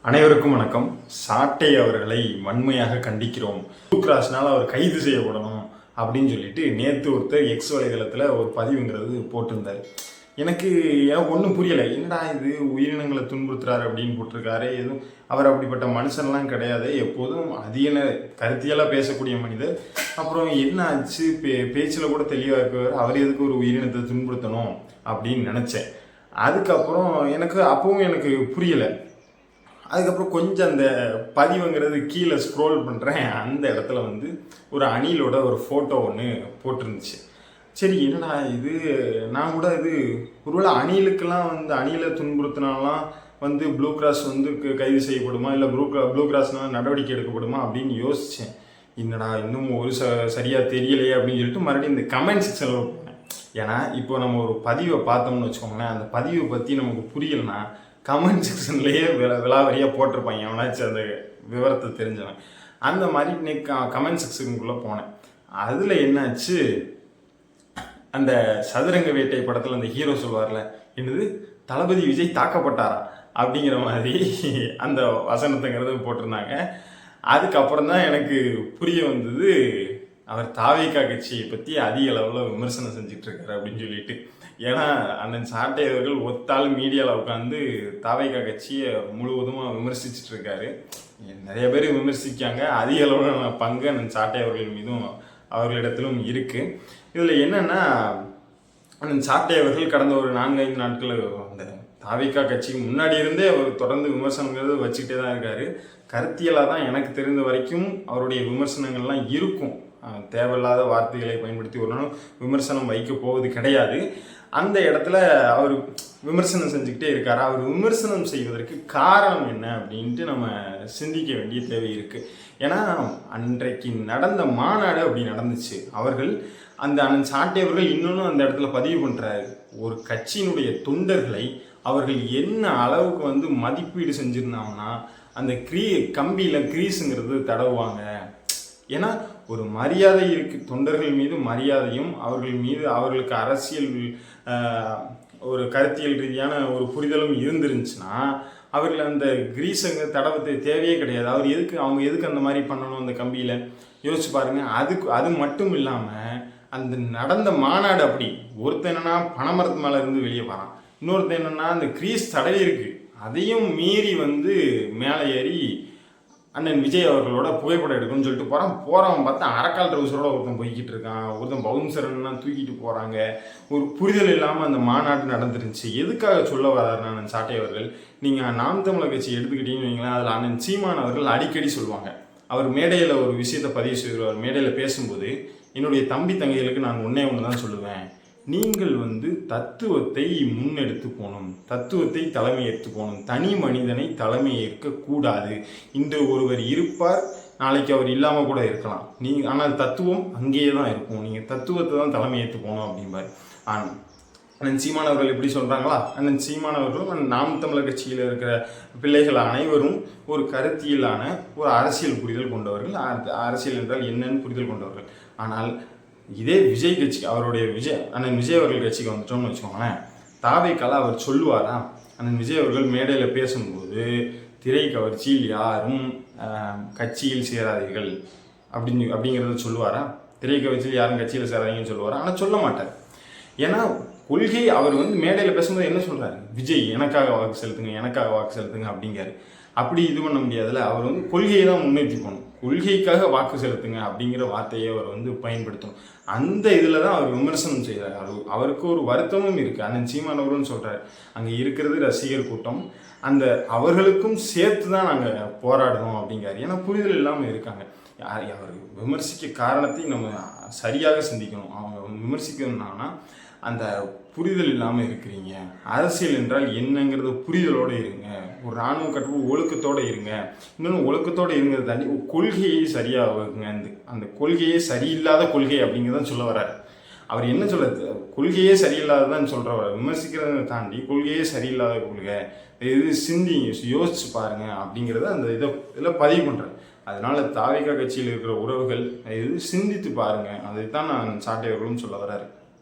அனைவருக்கும் வணக்கம். சாட்டை அவர்களை வன்மையாக கண்டிக்கிறோம். கிராஸ்னால் அவர் கைது செய்யப்படணும் அப்படின்னு சொல்லிட்டு நேற்று ஒருத்தர் எக்ஸ் வலைதளத்தில் ஒரு பதிவுங்கிறது போட்டிருந்தார். எனக்கு ஏன் ஒன்றும் புரியலை. என்னடா இது? உயிரினங்களை துன்புறுத்துறாரு அப்படின்னு போட்டிருக்காரு. எதுவும் அவர் அப்படிப்பட்ட மனுஷன்லாம் கிடையாது. எப்போதும் அதிகன கருத்தியெல்லாம் பேசக்கூடிய மனிதர். அப்புறம் என்ன ஆச்சு? பே பேச்சில் கூட தெளிவாக இருக்கவர் அவர் எதுக்கு ஒரு உயிரினத்தை துன்புறுத்தணும் அப்படின்னு நினச்சேன். அதுக்கப்புறம் எனக்கு அப்பவும் எனக்கு புரியலை. அதுக்கப்புறம் கொஞ்சம் அந்த பதிவுங்கிறது கீழே ஸ்க்ரோல் பண்ணுறேன் அந்த இடத்துல வந்து ஒரு அணிலோட ஒரு ஃபோட்டோ ஒன்று போட்டிருந்துச்சு. சரி என்னடா இது? நான் கூட இது ஒருவேளை அணிலுக்கெல்லாம் வந்து அணிலை துன்புறுத்தினாலாம் வந்து ப்ளூ கிராஸ் வந்து கைது செய்யப்படுமா? இல்லை ப்ளூ ப்ளூ கிராஸ்னால நடவடிக்கை எடுக்கப்படுமா? அப்படின்னு யோசித்தேன் என்னடா இன்னும் ஒரு ச சரியாக தெரியலையே அப்படின்னு சொல்லிட்டு மறுபடியும் இந்த கமெண்ட் செக்ஷனில் போனேன் ஏன்னா இப்போ நம்ம ஒரு பதிவை பார்த்தோம்னு வச்சுக்கோங்களேன். அந்த பதிவை பற்றி நமக்கு புரியலைன்னா கமெண்ட் செக்ஷன்லேயே வில விலாவரியாக போட்டிருப்பாங்க எவனாச்சும் அந்த விவரத்தை தெரிஞ்சவன். அந்த மாதிரி இன்னைக்கு கமெண்ட் செக்ஷனுக்குள்ளே போனேன். அதில் என்னாச்சு? அந்த சதுரங்க வேட்டை படத்தில் அந்த ஹீரோ சொல்வார்ல என்னது? தளபதி விஜய் தாக்கப்பட்டாரா? அப்படிங்கிற மாதிரி அந்த வசனத்துங்கிறது போட்டிருந்தாங்க. அதுக்கப்புறம் தான் எனக்கு புரிய வந்தது அவர் தாவேக்கா கட்சியை பற்றி அதிக அளவில் விமர்சனம் செஞ்சுட்டு இருக்காரு அப்படின்னு சொல்லிட்டு. ஏன்னா அண்ணன் சாட்டை அவர்கள் ஒத்தாள் மீடியாவில் உட்காந்து தாவேக்கா கட்சியை முழுவதுமாக விமர்சிச்சுட்டு இருக்காரு நிறைய பேர் விமர்சிக்காங்க அதிக அளவில் பங்கு அண்ணன் சாட்டை அவர்கள் மீதும் அவர்களிடத்திலும் இருக்குது இதில் என்னென்னா அண்ணன் சாட்டை அவர்கள் கடந்த ஒரு நான்கு ஐந்து நாட்கள் அந்த தாவிகா கட்சிக்கு முன்னாடி இருந்தே அவர் தொடர்ந்து விமர்சனங்கிறது வச்சுக்கிட்டே தான் இருக்காரு. கருத்தியலாக தான் எனக்கு தெரிந்த வரைக்கும் அவருடைய விமர்சனங்கள்லாம் இருக்கும். தேவையில்லாத வார்த்தைகளை பயன்படுத்தி ஒரு நாள் விமர்சனம் வைக்க போவது கிடையாது. அந்த இடத்துல அவர் விமர்சனம் செஞ்சுக்கிட்டே இருக்கார். அவர் விமர்சனம் செய்வதற்கு காரணம் என்ன அப்படின்ட்டு நம்ம சிந்திக்க வேண்டிய தேவை இருக்குது ஏன்னா அன்றைக்கு நடந்த மாநாடு அப்படி நடந்துச்சு. அவர்கள் அந்த அண்ணன் சாட்டியவர்கள் இன்னொன்றும் அந்த இடத்துல பதிவு பண்ணுறாரு ஒரு கட்சியினுடைய தொண்டர்களை அவர்கள் என்ன அளவுக்கு வந்து மதிப்பீடு செஞ்சுருந்தாங்கன்னா அந்த க்ரீ கம்பியில் கிரீஸுங்கிறது தடவுவாங்க. ஏன்னா ஒரு மரியாதை இருக்கு தொண்டர்கள் மீது மரியாதையும் அவர்கள் மீது அவர்களுக்கு அரசியல் ஒரு கருத்தியல் ரீதியான ஒரு புரிதலும் இருந்துருந்துச்சுன்னா அவர்கள் அந்த கிரீஸங்க தடவத்தை தேவையே கிடையாது. அவர் எதுக்கு அவங்க எதுக்கு அந்த மாதிரி பண்ணணும் அந்த கம்பியில்? யோசிச்சு பாருங்கள் அதுக்கு அது மட்டும் இல்லாமல் அந்த நடந்த மாநாடு அப்படி ஒருத்தன் என்னென்னா பனைமரத்து மேலே இருந்து வெளியே வரான். இன்னொருத்தன் என்னென்னா அந்த கிரீஸ் தடவி இருக்குது அதையும் மீறி வந்து மேலே ஏறி அண்ணன் விஜய் அவர்களோட புகைப்படம் எடுக்கணும்னு சொல்லிட்டு போகிறான் போகிறவன் பார்த்தா அரக்கால் ட்ரௌசரோட ஒருத்தன் போய்கிட்டு இருக்கான். ஒருத்தன் பவுன்சரன்லாம் தூக்கிட்டு போகிறாங்க ஒரு புரிதல் இல்லாமல் அந்த மாநாடு நடந்துருந்துச்சு. எதுக்காக சொல்ல வர்றாரு அண்ணன் சாட்டை அவர்கள்? நீங்கள் நாம் தமிழர் கட்சி எடுத்துக்கிட்டீங்கன்னு வைங்களேன் அதில் அண்ணன் சீமான் அவர்கள் அடிக்கடி சொல்லுவாங்க. அவர் மேடையில் ஒரு விஷயத்தை பதிவு செய்வார் மேடையில் பேசும்போது என்னுடைய தம்பி தங்கைகளுக்கு நான் ஒன்றே ஒன்று தான் சொல்லுவேன். நீங்கள் வந்து தத்துவத்தை முன்னெடுத்து போகணும் தத்துவத்தை தலைமை ஏற்று போகணும் தனி மனிதனை தலைமை கூடாது. இன்று ஒருவர் இருப்பார் நாளைக்கு அவர் இல்லாமல் கூட இருக்கலாம். நீ ஆனால் தத்துவம் அங்கேயே தான் இருக்கும். நீங்கள் தத்துவத்தை தான் தலைமை ஏற்று போகணும் அப்படிம்பார். ஆனால் அண்ணன் சீமானவர்கள் எப்படி சொல்கிறாங்களா அண்ணன் சீமானவர்களும் அண்ணன் நாம் தமிழர் கட்சியில் இருக்கிற பிள்ளைகள் அனைவரும் ஒரு கருத்தியலான ஒரு அரசியல் புரிதல் கொண்டவர்கள். அரசியல் என்றால் என்னன்னு புரிதல் கொண்டவர்கள். ஆனால் இதே விஜய் கட்சி அவருடைய விஜய் அண்ணன் விஜய் அவர்கள் கட்சிக்கு வந்துட்டோம்னு வச்சுக்கோங்களேன். தாவைக்கால அவர் சொல்லுவாரா? அண்ணன் விஜய் அவர்கள் மேடையில் பேசும்போது திரை கவர்ச்சியில் யாரும் கட்சியில் சேராதீர்கள். அப்படின்னு அப்படிங்கிறத சொல்லுவாரா? திரை கவர்ச்சியில் யாரும் கட்சியில் சேராதீங்கன்னு சொல்லுவாரா? ஆனால் சொல்ல மாட்டார். ஏன்னா கொள்கை அவர் வந்து மேடையில் பேசும்போது என்ன சொல்கிறாரு விஜய் எனக்காக வாக்கு செலுத்துங்க எனக்காக வாக்கு செலுத்துங்க அப்படிங்கிறார். அப்படி இது பண்ண முடியாதுல்ல. அவர் வந்து கொள்கையை தான் முன்னேற்றி போகணும் கொள்கைக்காக வாக்கு செலுத்துங்க அப்படிங்கிற வார்த்தையை அவர் வந்து பயன்படுத்தணும். அந்த இதில் தான் அவர் விமர்சனம் செய்கிறார் அவர் அவருக்கு ஒரு வருத்தமும் இருக்குது அண்ணன் சீமானவர்னு சொல்கிறார் அங்கே இருக்கிறது ரசிகர் கூட்டம். அந்த அவர்களுக்கும் சேர்த்து தான் நாங்கள் போராடணும் அப்படிங்கிறார். ஏன்னா புரிதல் இல்லாமல் இருக்காங்க. யார் அவர் விமர்சிக்க காரணத்தை நம்ம சரியாக சிந்திக்கணும். அவங்க விமர்சிக்கணும்னா அந்த புரிதல் இல்லாமல் இருக்கிறீங்க. அரசியல் என்றால் என்னங்கிறது புரிதலோடு இருங்க. ஒரு இராணுவ கட்டுப்பு ஒழுக்கத்தோடு இருங்க. இன்னொன்று ஒழுக்கத்தோடு இருங்கிறத தாண்டி கொள்கையை சரியாக வகுங்க. அந்த அந்த கொள்கையே சரியில்லாத கொள்கை அப்படிங்கிறத சொல்ல வர்றாரு. அவர் என்ன சொல்ல கொள்கையே சரியில்லாததான் சொல்கிறவர் விமர்சிக்கிறத தாண்டி கொள்கையே சரியில்லாத கொள்கை. இது சிந்திங்க யோசிச்சு பாருங்க அப்படிங்கிறத அந்த இதை இதில் பதிவு பண்ணுறேன் அதனால தாவிகா கட்சியில் இருக்கிற உறவுகள் இது சிந்தித்து அதை அதைத்தான் நான் சாட்டையவர்களும் சொல்ல வர்றாரு.